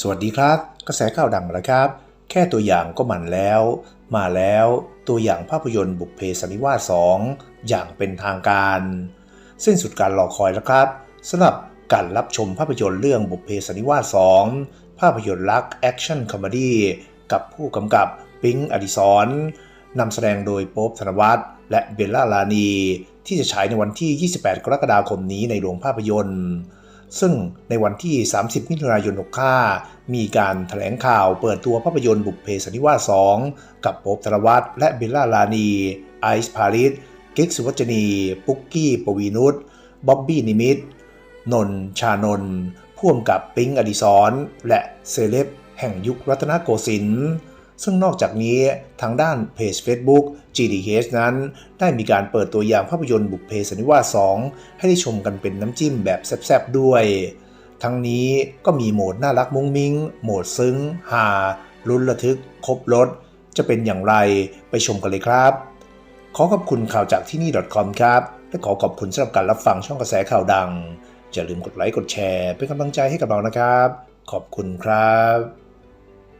สวัสดีครับ กระแสข่าวดังแล้วครับ แค่ตัวอย่างก็มันแล้ว มาแล้วตัวอย่างภาพยนตร์บุพเพสันนิวาส2อย่างเป็นทางการ สิ้นสุดการรอคอยแล้วครับสำหรับการรับชมภาพยนตร์เรื่องบุพเพสันนิวาส2ภาพยนตร์รักแอคชั่นคอมเมดี้กับผู้กำกับปิงค์อดิศรนำแสดงโดยโป๊บธนวัฒน์และเบลล่าลานี ที่จะฉายในวันที่ 28 กรกฎาคมนี้ในโรงภาพยนตร์ ซึ่งในวันที่ 30 มิถุนายน65มีการแถลงข่าวเปิดตัวภาพยนตร์บุพเพสันนิวาส 2 กับโป๊บธนวัฒน์และเบลล่าลานี ไอซ์พาริสกิกสุวัจนี ปุกกี้ ปวีนุชบ๊อบบี้นิมิตนนท์ชานนท์พ่วงกับปิงอดิศรและเซเลบแห่งยุครัตนโกสินทร์ ซึ่งนอกจากนี้ทางด้านเพจ Facebook GDH นั้น ได้มีการเปิดตัวอย่างภาพยนตร์บุพเพสันนิวาส 2 ให้ได้ชมกันเป็นน้ำจิ้มแบบแซ่บๆด้วย ทั้งนี้ก็มีโหมดน่ารักมุ้งมิ้ง โหมดซึ้งฮาลุ้นระทึก ครบรถ จะเป็นอย่างไรไปชมกันเลยครับ ขอขอบคุณข่าวจากที่นี่ .com ครับ และขอขอบคุณสำหรับการรับฟังช่องกระแสข่าวดังอย่าลืมกดไลค์กดแชร์ เป็นกำลังใจให้กับเรานะครับ ขอบคุณครับ